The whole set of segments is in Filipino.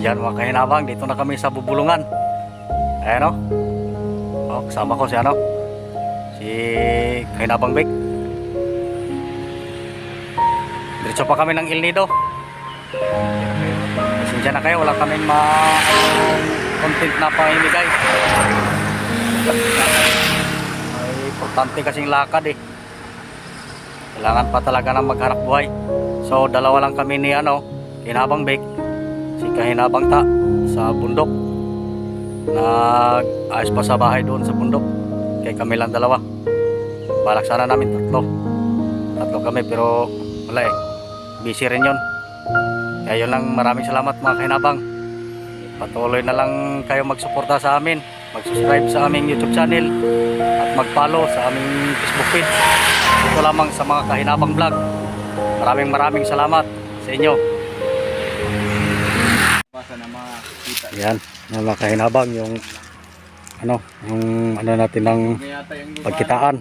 Yan mga kahinabang, dito na kami sa bubulungan. Ayan o. o kasama ko si ano, si kahinabang Bek. Diretso pa kami ng El Nido. Pasensya na kayo, wala kami ma content na pangimigay. May importante kasing lakad eh. Kailangan pa talaga ng maghanap buhay. So, dalawa lang kami ni ano, Kahinabang Big, si Kahinabang Ta sa bundok. Nag-ayos pa sa bahay doon sa bundok. Kaya kami lang dalawa. Balak sana namin tatlo. Tatlo kami pero wala eh. Busy rin yun. Kaya yun lang maraming salamat mga kahinabang. Patuloy na lang kayo magsuporta sa amin. Mag-subscribe sa aming YouTube channel at mag-follow sa aming Facebook page. Ito lamang sa mga kahinabang vlog. Maraming maraming salamat sa inyo. Yan, yung mga kahinabang yung ano, yung ano natin ng pagkitaan.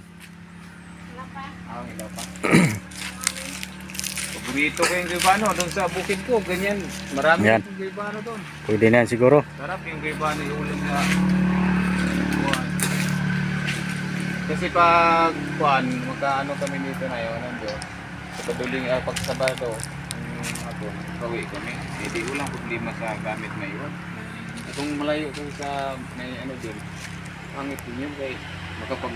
Paborito ko yung gibano doon sa bukid ko. Ganyan. Marami Yan. yung gibano doon. Pwede na yan siguro. Sarap yung gibano yung ulam na. Kasi pag kuhan, magkaano kami dito na yun, nando. Sa paduling, uh, pag Sabado, um, ako, kawi kami. Hindi ulang problema sa gamit na iwan. Kung malayo kung sa may ano din, pangit din yun kay makapag